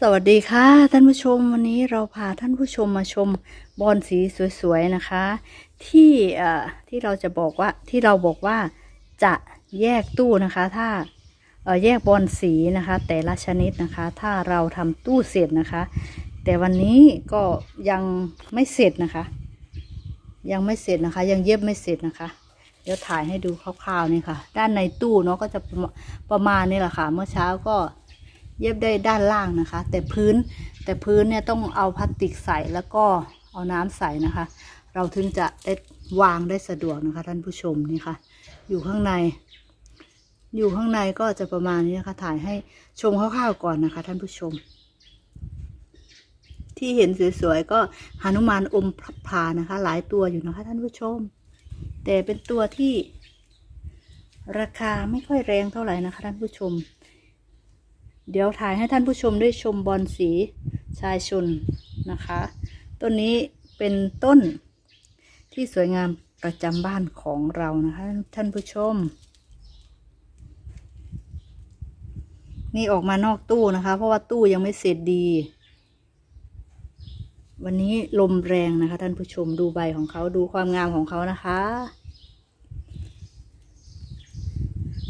สวัสดีค่ะท่านผู้ชมวันนี้เราพาท่านผู้ชมมาชมบอลสีสวยๆนะคะ ที่เอ่อที่เราจะบอกว่าที่เราบอกว่าจะแยกตู้นะคะถ้าเอ่อแยกบอลสีนะคะ แต่ละชนิดนะคะ ถ้าเราทำตู้เสร็จนะคะ แต่วันนี้ก็ยังไม่เสร็จนะคะ ยังไม่เสร็จนะคะ ยังเย็บไม่เสร็จนะคะ เดี๋ยวถ่ายให้ดูคร่าวๆนี่ค่ะ ด้านในตู้เนาะก็จะประมาณประมาณนี้แหละค่ะ เมื่อเช้าก็ เย็บได้ด้านล่างนะคะ แต่พื้นแต่พื้นเนี่ยต้องเอาพลาสติกใส่แล้วก็เอาน้ำใส่นะคะ เราถึงจะได้วางได้สะดวกนะคะ ท่านผู้ชมนี่ค่ะ อยู่ข้างใน อยู่ข้างในก็จะประมาณนี้นะคะ ถ่ายให้ชมคร่าวๆก่อนนะคะ ท่านผู้ชม ที่เห็นสวยๆก็หนุมานอมพลานะคะ หลายตัวอยู่นะคะ ท่านผู้ชม แต่เป็นตัวที่ราคาไม่ค่อยแรงเท่าไหร่นะคะท่านผู้ชม เดี๋ยวถ่ายให้ท่านผู้ชมได้ชมบอลสีชายชนนะคะ ต้นนี้เป็นต้นที่สวยงามประจำบ้านของเรานะคะ ท่านผู้ชม นี่ออกมานอกตู้นะคะ เพราะว่าตู้ยังไม่เสร็จดี วันนี้ลมแรงนะคะ ท่านผู้ชมดูใบของเขาดูความงามของเขานะคะ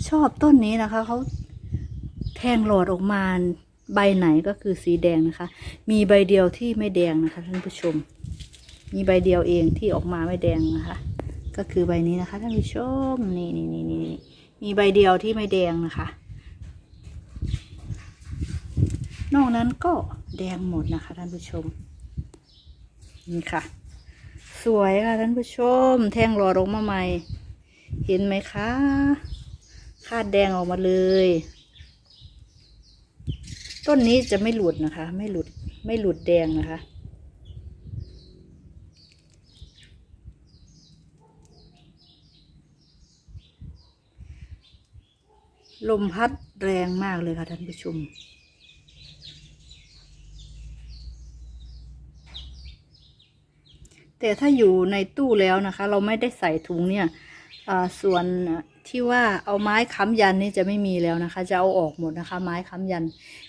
ชอบต้นนี้นะคะเขา แทงหลอดออกมาใบไหนก็คือสีแดงนะคะ มีใบเดียวที่ไม่แดงนะคะท่านผู้ชม มีใบเดียวเองที่ออกมาไม่แดงนะคะ ก็คือใบนี้นะคะท่านผู้ชมนี่นี่นี่นี่มีใบเดียวที่ไม่แดงนะคะ นอกนั้นก็แดงหมดนะคะท่านผู้ชม นี่ค่ะ สวยค่ะท่านผู้ชม แทงหลอดออกมาใหม่ เห็นไหมคะคาดแดงออกมาเลย ต้นนี้จะไม่หลุดนะคะ ไม่หลุดไม่หลุดแดงนะคะ ลมพัดแรงมากเลยค่ะท่านผู้ชมแต่ถ้าอยู่ในตู้แล้วนะคะ เราไม่ได้ใส่ถุงเนี่ยส่วน ที่ว่าเอาไม้ค้ำยันนี่จะไม่มีแล้วนะคะ จะเอาออกหมดนะคะ ไม้ค้ำยัน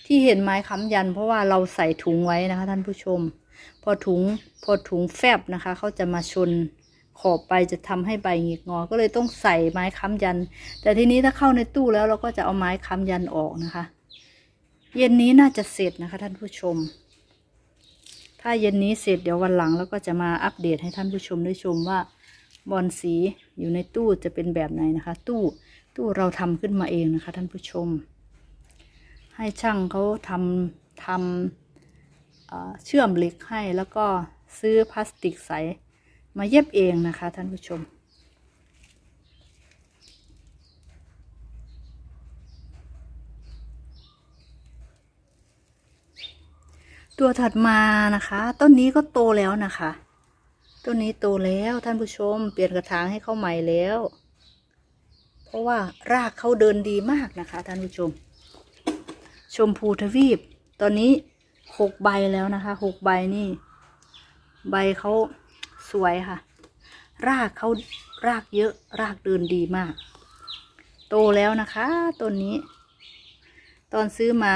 ที่เห็นไม้ค้ำยัน เพราะว่าเราใส่ถุงไว้นะคะ ท่านผู้ชม พอถุงพอถุงแฟบนะคะเขาจะมาชนขอบไปจะทำให้ใบหงิกงอ ก็เลยต้องใส่ไม้ค้ำยัน แต่ทีนี้ถ้าเข้าในตู้แล้วเราก็จะเอาไม้ค้ำยันออกนะคะ เย็นนี้น่าจะเสร็จนะคะ ท่านผู้ชม ถ้าเย็นนี้เสร็จเดี๋ยววันหลังแล้วก็จะมาอัปเดตให้ท่านผู้ชมได้ชมว่า บอลสีอยู่ในตู้จะเป็นแบบไหนนะคะ ตู้ตู้เราทำขึ้นมาเองนะคะท่านผู้ชม ให้ช่างเขาทำทำเอ่อเชื่อมเหล็กให้แล้วก็ซื้อพลาสติกใสมาเย็บเองนะคะท่านผู้ชมตัวถัดมานะคะ ต้นนี้ก็โตแล้วนะคะ ต้นนี้โตแล้วท่านผู้ชม เปลี่ยนกระถางให้เขาใหม่แล้ว เพราะว่ารากเขาเดินดีมากนะคะ ท่านผู้ชม ชมพูทวีป ตอนนี้หกใบแล้วนะคะหกใบนี่ ใบเขาสวยค่ะ รากเขารากเยอะรากเดินดีมาก โตแล้วนะคะต้นนี้ ตอนซื้อมา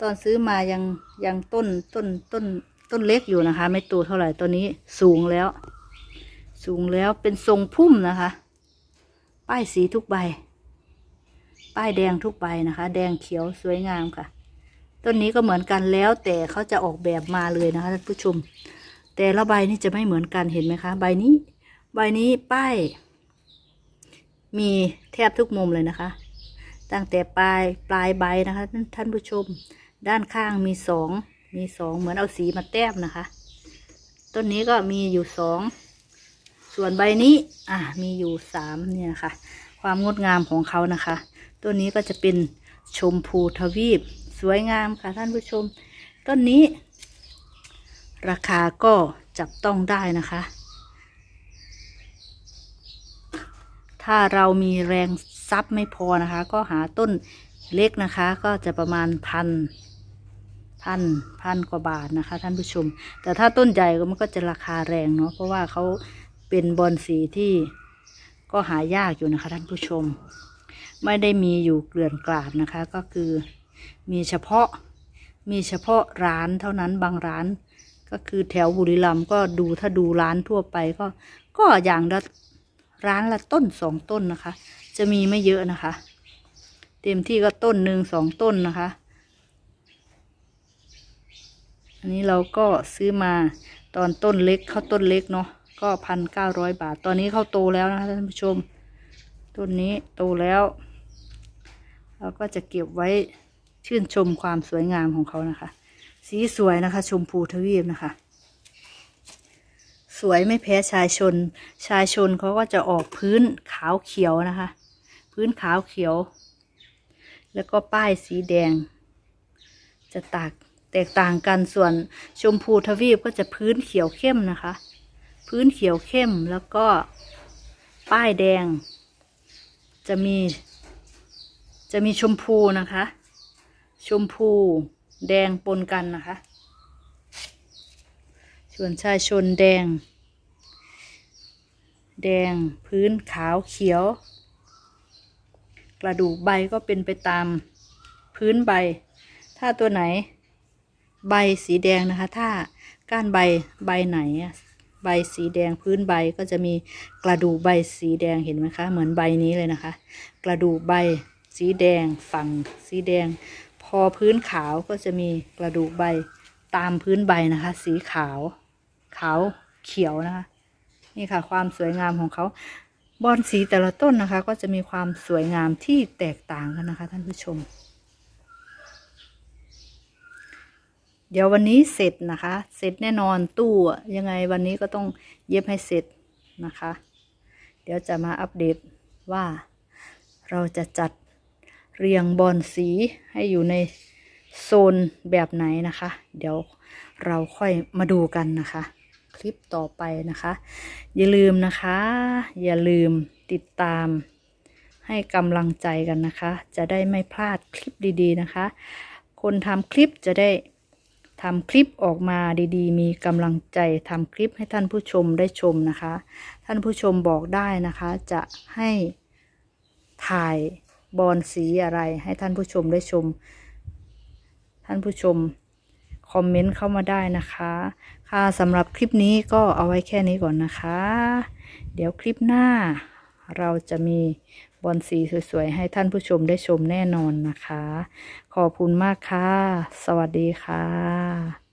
ตอนซื้อมายังยังต้นต้นต้น ต้นเล็กอยู่นะคะ ไม่โตเท่าไหร่ตัวนี้สูงแล้ว สูงแล้วเป็นทรงพุ่มนะคะ ป้ายสีทุกใบ ป้ายแดงทุกใบนะคะ แดงเขียวสวยงามค่ะ ต้นนี้ก็เหมือนกันแล้วแต่เขาจะออกแบบมาเลยนะคะท่านผู้ชม แต่ละใบนี่จะไม่เหมือนกันเห็นไหมคะ ใบนี้ ใบนี้ป้าย มีแทบทุกมุมเลยนะคะ ตั้งแต่ปลายปลายใบนะคะท่านท่านผู้ชม ด้านข้างมีสอง มีสองเหมือนเอาสีมาแต้มนะคะ ต้นนี้ก็มีอยู่สอง ส่วนใบนี้ อะมีอยู่สามเนี่ยค่ะ ความงดงามของเขานะคะ ต้นนี้ก็จะเป็นชมพูทวีป สวยงามค่ะท่านผู้ชม ต้นนี้ ราคาก็จับต้องได้นะคะ ถ้าเรามีแรงซับไม่พอนะคะ ก็หาต้นเล็กนะคะ ก็จะประมาณพัน พันพันกว่าบาทนะคะ ท่านผู้ชม แต่ถ้าต้นใหญ่ก็มันก็จะราคาแรงเนาะเพราะว่าเขาเป็นบอนสีที่ก็หายากอยู่นะคะ ท่านผู้ชม ไม่ได้มีอยู่เกลื่อนกลาดนะคะ ก็คือมีเฉพาะมีเฉพาะร้านเท่านั้นบางร้าน ก็คือแถวบุรีรัมย์ก็ดูถ้าดูร้านทั่วไปก็ ก็อย่างละร้านละต้นสองต้นนะคะ จะมีไม่เยอะนะคะ เต็มที่ก็ต้นหนึ่งสองต้นนะคะ อันนี้เราก็ซื้อมาตอนต้นเล็กเข้าต้นเล็กเนาะก็พันเก้าร้อยบาท ตอนนี้เข้าโตแล้วนะคะท่านผู้ชม ต้นนี้โตแล้ว เราก็จะเก็บไว้ชื่นชมความสวยงามของเขานะคะ สีสวยนะคะ ชมพูทวีปนะคะ สวยไม่แพ้ชายชน ชายชนเขาก็จะออกพื้นขาวเขียวนะคะ พื้นขาวเขียว แล้วก็ป้ายสีแดง จะตาก แตกต่างกันส่วนชมพูทวีปก็จะพื้นเขียวเข้มนะคะ พื้นเขียวเข้มแล้วก็ป้ายแดง จะมี จะมีชมพูนะคะ ชมพูแดงปนกันนะคะ ส่วนชายชนแดง แดงพื้นขาวเขียว กระดูกใบก็เป็นไปตามพื้นใบ ถ้าตัวไหน ใบสีแดงนะคะ ถ้าก้านใบใบไหน ใบสีแดงพื้นใบก็จะมีกระดูกใบสีแดงเห็นไหมคะ เหมือนใบนี้เลยนะคะ กระดูกใบสีแดงฝั่งสีแดง พอพื้นขาวก็จะมีกระดูกใบตามพื้นใบนะคะ สีขาว ขาวเขียวนะคะ นี่ค่ะ ความสวยงามของเขาบอนสีแต่ละต้นนะคะ ก็จะมีความสวยงามที่แตกต่างกันนะคะ ท่านผู้ชม เดี๋ยววันนี้เสร็จนะคะ เสร็จแน่นอนตู้ยังไงวันนี้ก็ต้องเย็บให้เสร็จนะคะ เดี๋ยวจะมาอัปเดตว่าเราจะจัดเรียงบอลสีให้อยู่ในโซนแบบไหนนะคะ เดี๋ยวเราค่อยมาดูกันนะคะ คลิปต่อไปนะคะ อย่าลืมนะคะ อย่าลืมติดตามให้กำลังใจกันนะคะ จะได้ไม่พลาดคลิปดีๆนะคะ คนทำคลิปจะได้ ทำคลิปออกมาดีๆ มีกำลังใจทำคลิปให้ท่านผู้ชมได้ชมนะคะ ท่านผู้ชมบอกได้นะคะ จะให้ถ่ายบอลสีอะไรให้ท่านผู้ชมได้ชม ท่านผู้ชมคอมเมนต์เข้ามาได้นะคะ ค่ะสำหรับคลิปนี้ก็เอาไว้แค่นี้ก่อนนะคะ เดี๋ยวคลิปหน้า เราจะมีบอลสีสวย ๆ ให้ท่านผู้ชมได้ชมแน่นอนนะคะ ขอบคุณมากค่ะ สวัสดีค่ะ